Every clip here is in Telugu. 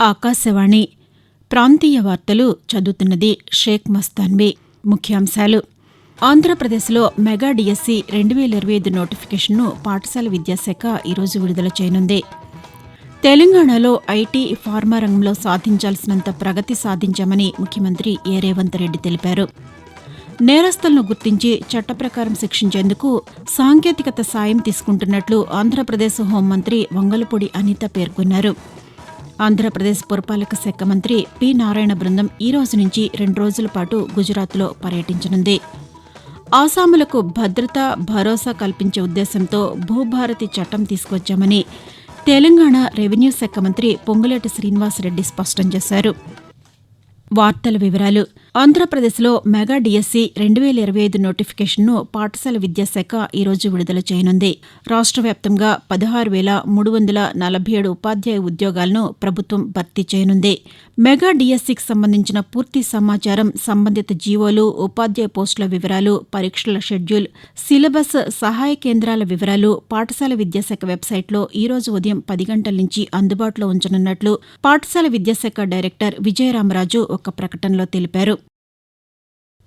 ఆకాశవాణి. ప్రాంతీయ వార్తలు చదువుతున్నది షేక్ మస్తాన్వి. ముఖ్యాంశాలు. ఆంధ్రప్రదేశ్లో మెగా డిఎస్సి రెండు వేల ఇరవై ఐదు నోటిఫికేషన్ను పాఠశాల విద్యాశాఖ ఈరోజు విడుదల చేయనుంది. తెలంగాణలో ఐటీ ఫార్మా రంగంలో సాధించాల్సినంత ప్రగతి సాధించామని ముఖ్యమంత్రి ఏ. రేవంత్ రెడ్డి తెలిపారు. నేరస్తులను గుర్తించి చట్ట ప్రకారం శిక్షించేందుకు సాంకేతికత సాయం తీసుకుంటున్నట్లు ఆంధ్రప్రదేశ్ హోంమంత్రి వంగలపూడి అనిత పేర్కొన్నారు. ఆంధ్రప్రదేశ్ పురపాలక శాఖ మంత్రి పి. నారాయణ బృందం ఈ రోజు నుంచి రెండు రోజుల పాటు గుజరాత్లో పర్యటించనుంది. ఆసాములకు భద్రత భరోసా కల్పించే ఉద్దేశంతో భూభారతి చట్టం తీసుకొచ్చామని తెలంగాణ రెవెన్యూ శాఖ మంత్రి పొంగులేటి శ్రీనివాసరెడ్డి స్పష్టం చేశారు. వార్తల వివరాలు ఆంధ్రప్రదేశ్లో మెగా డిఎస్సి రెండు వేల ఇరవై ఐదు నోటిఫికేషన్ను పాఠశాల విద్యాశాఖ ఈరోజు విడుదల చేయనుంది. రాష్ట్ర వ్యాప్తంగా పదహారు వేల మూడు వందల నలభై ఏడు ఉపాధ్యాయ ఉద్యోగాలను ప్రభుత్వం భర్తీ చేయనుంది. మెగా డిఎస్సికి సంబంధించిన పూర్తి సమాచారం సంబంధిత జీవోలు ఉపాధ్యాయ పోస్టుల వివరాలు పరీక్షల షెడ్యూల్ సిలబస్ సహాయ కేంద్రాల వివరాలు పాఠశాల విద్యాశాఖ వెబ్సైట్లో ఈ రోజు ఉదయం పది గంటల నుంచి అందుబాటులో ఉంచనున్నట్లు పాఠశాల విద్యాశాఖ డైరెక్టర్ విజయరామరాజు ఒక ప్రకటనలో తెలిపారు.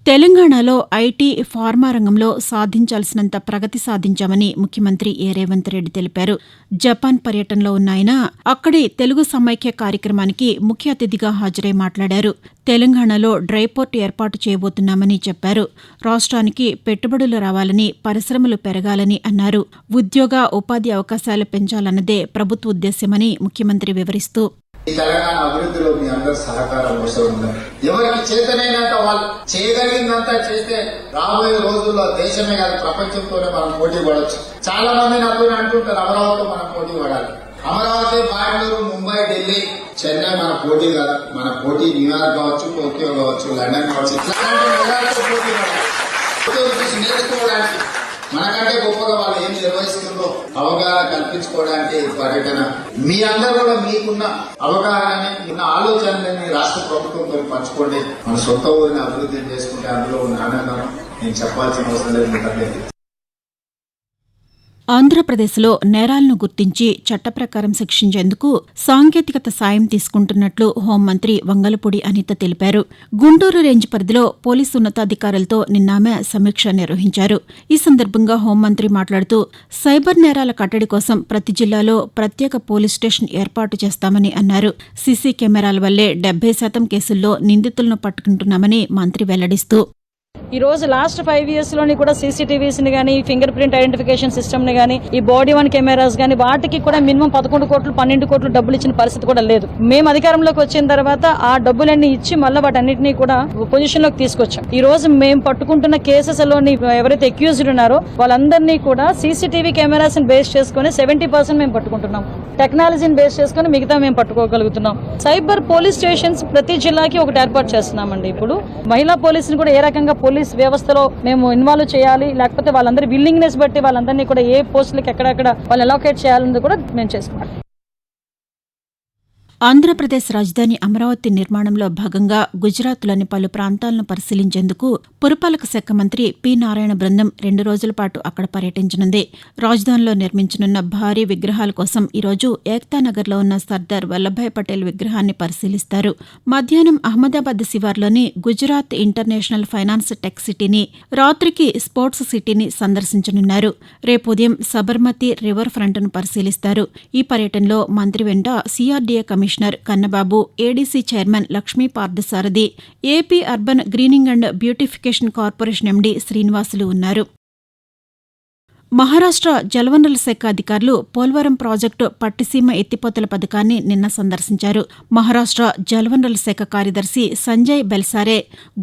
తెలంగాణలో ఐటీ ఫార్మా రంగంలో సాధించాల్సినంత ప్రగతి సాధించామని ముఖ్యమంత్రి ఏ రేవంత్ రెడ్డి తెలిపారు. జపాన్ పర్యటనలో ఉన్న ఆయన అక్కడి తెలుగు సమైక్య కార్యక్రమానికి ముఖ్య అతిథిగా హాజరై మాట్లాడారు. తెలంగాణలో డ్రైపోర్ట్ ఏర్పాటు చేయబోతున్నామని చెప్పారు. రాష్ట్రానికి పెట్టుబడులు రావాలని పరిశ్రమలు పెరగాలని అన్నారు. ఉద్యోగ ఉపాధి అవకాశాలు పెంచాలన్నదే ప్రభుత్వ ఉద్దేశ్యమని ముఖ్యమంత్రి వివరిస్తూ ఈ తెలంగాణ అభివృద్ధిలో మీ అందరి సహకారం అవసరం ఉంది. ఎవరికి చేతనైనంత వాళ్ళు చేయగలిగిందంతా చేస్తే రాబోయే రోజుల్లో దేశమే కాదు ప్రపంచంతోనే మనం పోటీ పడవచ్చు చాలా మంది నాతో అంటుంటారు అమరావతితో మనం పోటీ పడాలి. అమరావతి బెంగళూరు ముంబై ఢిల్లీ చెన్నై మన పోటీ కాదు. మన పోటీ న్యూయార్క్ కావచ్చు టోక్యో కావచ్చు లండన్ కావచ్చు ఇట్లాంటి పోటీ పడాలి. నేర్చుకోవడానికి మనకంటే గొప్పగా వాళ్ళు ఏం నిర్వహిస్తుందో అవగాహన కల్పించుకోవడానికి పర్యటన. మీ అందరూ కూడా మీకున్న అవగాహనని ఉన్న ఆలోచనలని రాష్ట్ర ప్రభుత్వంతో పంచుకోండి. మన సొంత ఊరిని అభివృద్ధి చేసుకుంటే అందులో ఉన్న ఆనందం నేను చెప్పాల్సిన అవసరం లేదు ఆంధ్రప్రదేశ్లో నేరాలను గుర్తించి చట్టప్రకారం శిక్షించేందుకు సాంకేతికత సాయం తీసుకుంటున్నట్లు హోంమంత్రి వంగలపూడి అనిత తెలిపారు. గుంటూరు రేంజ్ పరిధిలో పోలీసు ఉన్నతాధికారులతో నిన్న ఆమె సమీక్ష నిర్వహించారు. ఈ సందర్భంగా హోంమంత్రి మాట్లాడుతూ సైబర్ నేరాల కట్టడి కోసం ప్రతి జిల్లాలో ప్రత్యేక పోలీస్ స్టేషన్ ఏర్పాటు చేస్తామని అన్నారు. సీసీ కెమెరాల వల్లే డెబ్బై శాతం కేసుల్లో నిందితులను పట్టుకుంటున్నామని మంత్రి వెల్లడిస్తూ ఈరోజు లాస్ట్ ఫైవ్ ఇయర్స్లోని కూడా సీసీటీవీస్ని కానీ ఫింగర్ ప్రింట్ ఐడెంటిఫికేషన్ సిస్టమ్ని కానీ ఈ బాడీ వన్ కెమెరాస్ కానీ వాటికి కూడా మినిమం పదకొండు కోట్లు పన్నెండు కోట్లు డబ్బులు ఇచ్చిన పరిస్థితి కూడా లేదు. మేము అధికారంలోకి వచ్చిన తర్వాత ఆ డబ్బులన్నీ ఇచ్చి మళ్ళీ వాటన్నిటిని కూడా పొజిషన్లోకి తీసుకొచ్చాం. ఈ రోజు మేము పట్టుకుంటున్న కేసెస్లోని ఎవరైతే అక్యూజ్డ్ ఉన్నారో వాళ్ళందరినీ కూడా సీసీటీవీ కెమెరాస్ని బేస్ చేసుకుని సెవెంటీ పర్సెంట్ మేము పట్టుకుంటున్నాం. టెక్నాలజీని బేస్ చేసుకుని మిగతా మేము పట్టుకోగలుగుతున్నాం. సైబర్ పోలీస్ స్టేషన్స్ ప్రతి జిల్లాకి ఒకటి ఏర్పాటు చేస్తున్నామండి ఇప్పుడు. మహిళా పోలీసుని కూడా ఏ రకంగా పోలీస్ వ్యవస్థలో మేము ఇన్వాల్వ్ చేయాలి లేకపోతే వాళ్ళందరి విల్లింగ్నెస్ బట్టి వాళ్ళందరినీ కూడా ఏ పోస్టులకు ఎక్కడెక్కడ వాళ్ళు అలోకేట్ చేయాలన్నది కూడా మేము చేసుకున్నాం ఆంధ్రప్రదేశ్ రాజధాని అమరావతి నిర్మాణంలో భాగంగా గుజరాత్లోని పలు ప్రాంతాలను పరిశీలించేందుకు పురపాలక శాఖ మంత్రి పి. నారాయణ బృందం రెండు రోజుల పాటు అక్కడ పర్యటించనుంది. రాజధానిలో నిర్మించనున్న భారీ విగ్రహాల కోసం ఈరోజు ఏక్తానగర్లో ఉన్న సర్దార్ వల్లభాయ్ పటేల్ విగ్రహాన్ని పరిశీలిస్తారు. మధ్యాహ్నం అహ్మదాబాద్ శివార్లోని గుజరాత్ ఇంటర్నేషనల్ ఫైనాన్స్ టెక్ సిటీని రాత్రికి స్పోర్ట్స్ సిటీని సందర్శించనున్నారు. రేపు ఉదయం సబర్మతి రివర్ ఫ్రంట్ను పరిశీలిస్తారు. ఈ పర్యటనలో మంత్రి వెంట commission commissioner Kannababu ADC chairman Lakshmi Parthasarathi AP urban greening and beautification corporation MD Srinivasulu ఉన్నారు. మహారాష్ట్ర జలవనరుల శాఖ అధికారులు పోలవరం ప్రాజెక్టు పట్టిసీమ ఎత్తిపోతల పథకాన్ని నిన్న సందర్శించారు. మహారాష్ట్ర జలవనరుల శాఖ కార్యదర్శి సంజయ్ బెల్సారే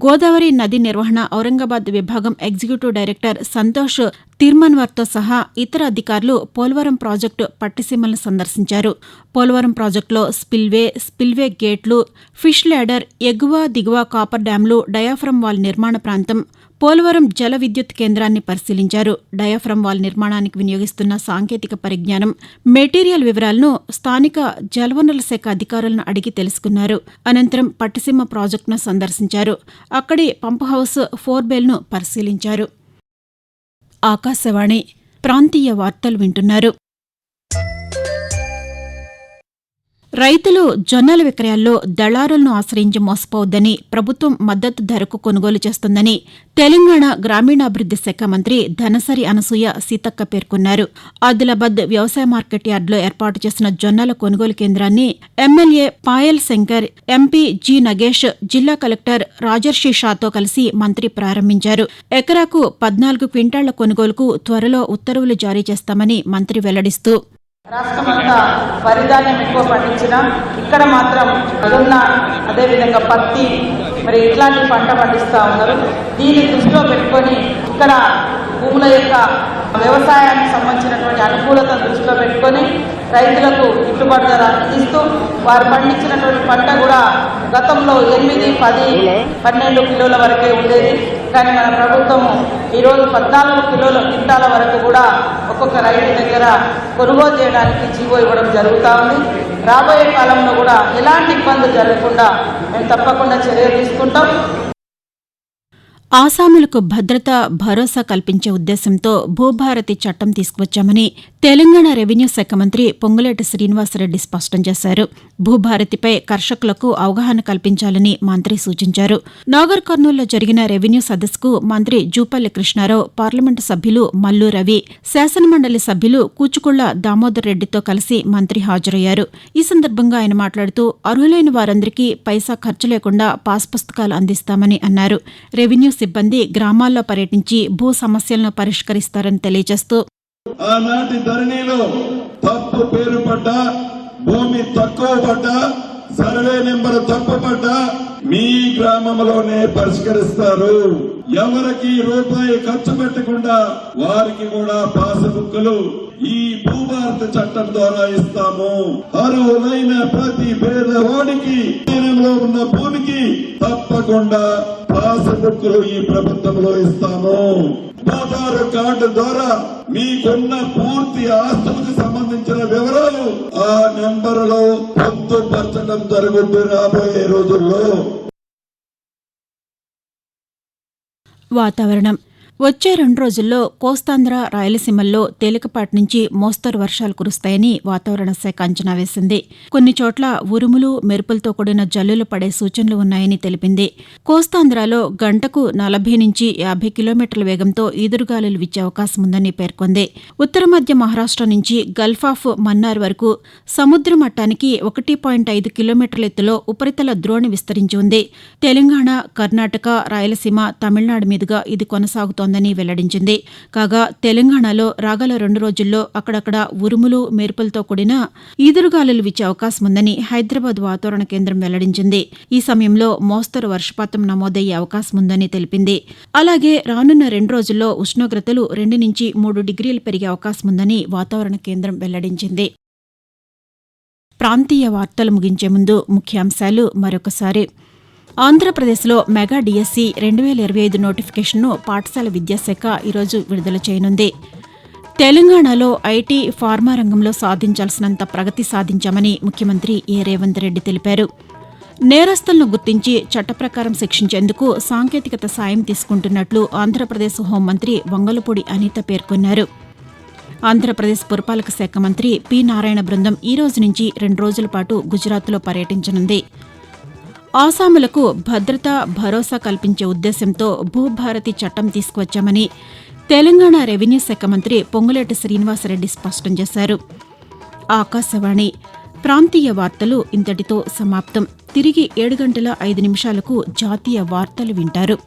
గోదావరి నది నిర్వహణ ఔరంగాబాద్ విభాగం ఎగ్జిక్యూటివ్ డైరెక్టర్ సంతోష్ తిర్మన్వర్తో సహా ఇతర అధికారులు పోలవరం ప్రాజెక్టు పట్టిసీమలను సందర్శించారు. పోలవరం ప్రాజెక్టులో స్పిల్వే స్పిల్వే గేట్లు ఫిష్ ల్యాడర్ ఎగువ దిగువ కాపర్ డ్యాంలు డయాఫ్రమ్ వాల్ నిర్మాణ ప్రాంతం పోలవరం జల విద్యుత్ కేంద్రాన్ని పరిశీలించారు. డయాఫ్రమ్ వాల్ నిర్మాణానికి వినియోగిస్తున్న సాంకేతిక పరిజ్ఞానం మెటీరియల్ వివరాలను స్థానిక జలవనరుల శాఖ అధికారులను అడిగి తెలుసుకున్నారు. అనంతరం పట్టిసీమ ప్రాజెక్టును సందర్శించారు. అక్కడి పంప్ హౌస్ ఫోర్బెల్ను పరిశీలించారు. ఆకాశవాణి ప్రాంతీయ వార్తలు వింటున్నారు. రైతులు జొన్నల విక్రయాల్లో దళారులను ఆశ్రయించి మోసపోవద్దని ప్రభుత్వం మద్దతు ధరకు కొనుగోలు చేస్తుందని తెలంగాణ గ్రామీణాభివృద్ది శాఖ మంత్రి ధనసరి అనసూయ సీతక్క పేర్కొన్నారు. ఆదిలాబాద్ వ్యవసాయ మార్కెట్ యార్డులో ఏర్పాటు చేసిన జొన్నల కొనుగోలు కేంద్రాన్ని MLA Payal Shankar MP G Nagesh జిల్లా కలెక్టర్ రాజర్షి షాతో కలిసి మంత్రి ప్రారంభించారు. ఎకరాకు పద్నాలుగు క్వింటాళ్ళ కొనుగోలుకు త్వరలో ఉత్తర్వులు జారీ చేస్తామని మంత్రి వెల్లడిస్తూ రాష్ట్రమంతా వరిధాన్యం ఎక్కువ పండించిన ఇక్కడ మాత్రం జొన్న అదేవిధంగా పత్తి మరి ఇట్లాంటి పంట పండిస్తూ ఉన్నారు. దీన్ని దృష్టిలో పెట్టుకొని ఇక్కడ భూముల యొక్క వ్యవసాయానికి సంబంధించినటువంటి అనుకూలతను దృష్టిలో పెట్టుకొని రైతులకు గిట్టుబాటు ధర ఇస్తూ వారు పండించినటువంటి పంట కూడా గతంలో ఎనిమిది పది పన్నెండు కిలోల వరకే ఉండేది. కానీ మన ప్రభుత్వము ఈరోజు పద్నాలుగు కిలోల క్వింటాల వరకు కూడా ఒక్కొక్క రైతు దగ్గర కొనుగోలు చేయడానికి జీవో ఇవ్వడం జరుగుతూ ఉంది. రాబోయే కాలంలో కూడా ఎలాంటి ఇబ్బందులు జరగకుండా మేము తప్పకుండా చర్యలు తీసుకుంటాం. ఆసాములకు భద్రత భరోసా కల్పించే ఉద్దేశంతో భూభారతి చట్టం తీసుకువచ్చామని తెలంగాణ రెవెన్యూ శాఖ మంత్రి పొంగులేటి శ్రీనివాసరెడ్డి స్పష్టం చేశారు. భూభారతిపై కర్షకులకు అవగాహన కల్పించాలని మంత్రి సూచించారు. నాగర్ కర్నూలులో జరిగిన రెవెన్యూ సదస్సుకు మంత్రి జూపల్లి కృష్ణారావు పార్లమెంటు సభ్యులు మల్లు రవి శాసనమండలి సభ్యులు కూచుకుళ్ళ దామోదర్ రెడ్డితో కలిసి మంత్రి హాజరయ్యారు. ఈ సందర్భంగా ఆయన మాట్లాడుతూ అర్హులైన వారందరికీ పైసా ఖర్చు లేకుండా పాస్ పుస్తకాలు అందిస్తామని అన్నారు. రెవెన్యూ సిబ్బంది గ్రామాల్లో పర్యటించి భూ సమస్యలను పరిష్కరిస్తారని తెలియజేస్తూ ఆనాటి ధరణిలో తప్పు పేరు పడ్డ భూమి తక్కువ పడ్డ సర్వే నెంబర్ తప్పు పడ్డ మీ గ్రామంలోనే పరిష్కరిస్తారు. ఎవరికి రూపాయి ఖర్చు పెట్టకుండా వారికి కూడా పాస్ ఈ భూభారత చట్టం ద్వారా ఇస్తాము. అర్హులైన ప్రతి పేదవాడికి తీరంలో ఉన్న భూమికి తప్పకుండా పాస్ ఈ ప్రభుత్వంలో ఇస్తాము. ఆధార్ కార్డు ద్వారా మీకున్న పూర్తి ఆస్తులకు సంబంధించిన వివరాలు ఆ నెంబర్లో పొందుపరచడం జరుగుతుంది రాబోయే రోజుల్లో. వాతావరణం. వచ్చే రెండు రోజుల్లో కోస్తాంధ్ర రాయలసీమల్లో తేలికపాటి నుంచి మోస్తరు వర్షాలు కురుస్తాయని వాతావరణ శాఖ అంచనా వేసింది. కొన్ని చోట్ల ఉరుములు మెరుపులతో కూడిన జల్లులు పడే సూచనలు ఉన్నాయని తెలిపింది. కోస్తాంధ్రలో గంటకు నలభై నుంచి యాభై కిలోమీటర్ల వేగంతో ఈదురుగాలులు విచ్చే అవకాశం ఉందని పేర్కొంది. ఉత్తర మధ్య మహారాష్ట్ర నుంచి గల్ఫ్ ఆఫ్ మన్నార్ వరకు సముద్ర మట్టానికి ఒకటి పాయింట్ ఐదు కిలోమీటర్ల ఎత్తులో ఉపరితల ద్రోణి విస్తరించి ఉంది. తెలంగాణ కర్ణాటక రాయలసీమ తమిళనాడు మీదుగా ఇది కొనసాగుతోంది. ఉందని వెల్లడించింది. కాగా తెలంగాణలో రాగల రెండు రోజుల్లో అక్కడక్కడ ఉరుములు మెరుపులతో కూడిన ఈదురుగాలులు విచ్చే అవకాశం ఉందని హైదరాబాద్ వాతావరణ కేంద్రం వెల్లడించింది. ఈ సమయంలో మోస్తరు వర్షపాతం నమోదయ్యే అవకాశం ఉందని తెలిపింది. అలాగే రానున్న రెండు రోజుల్లో ఉష్ణోగ్రతలు రెండు నుంచి మూడు డిగ్రీలు పెరిగే అవకాశం ఉందని వాతావరణ కేంద్రం వెల్లడించింది. ప్రాంతీయ వార్తలు ముగించే ముందు ముఖ్యాంశాలు మరొకసారి. ఆంధ్రప్రదేశ్లో మెగా డిఎస్సి రెండు వేల ఇరవై ఐదు నోటిఫికేషన్ను పాఠశాల విద్యాశాఖ ఈరోజు విడుదల చేయనుంది. తెలంగాణలో ఐటీ ఫార్మా రంగంలో సాధించాల్సినంత ప్రగతి సాధించామని ముఖ్యమంత్రి ఏ. రేవంత్ రెడ్డి తెలిపారు. నేరస్తులను గుర్తించి చట్టప్రకారం శిక్షించేందుకు సాంకేతికత సాయం తీసుకుంటున్నట్లు ఆంధ్రప్రదేశ్ హోంమంత్రి వంగలపూడి అనిత పేర్కొన్నారు. ఆంధ్రప్రదేశ్ పురపాలక శాఖ మంత్రి పి. నారాయణ బృందం ఈ రోజు నుంచి రెండు రోజుల పాటు గుజరాత్లో పర్యటించనుంది. ఆసాములకు భద్రత భరోసా కల్పించే ఉద్దేశంతో భూభారతి చట్టం తీసుకువచ్చామని తెలంగాణ రెవెన్యూ శాఖ మంత్రి పొంగులేటి శ్రీనివాసరెడ్డి స్పష్టం చేశారు. ఆకాశవాణి ప్రాంతీయ వార్తలు ఇంతటితో సమాప్తం. తిరిగి ఏడు గంటల ఐదు నిమిషాలకు జాతీయ వార్తలు వింటారు.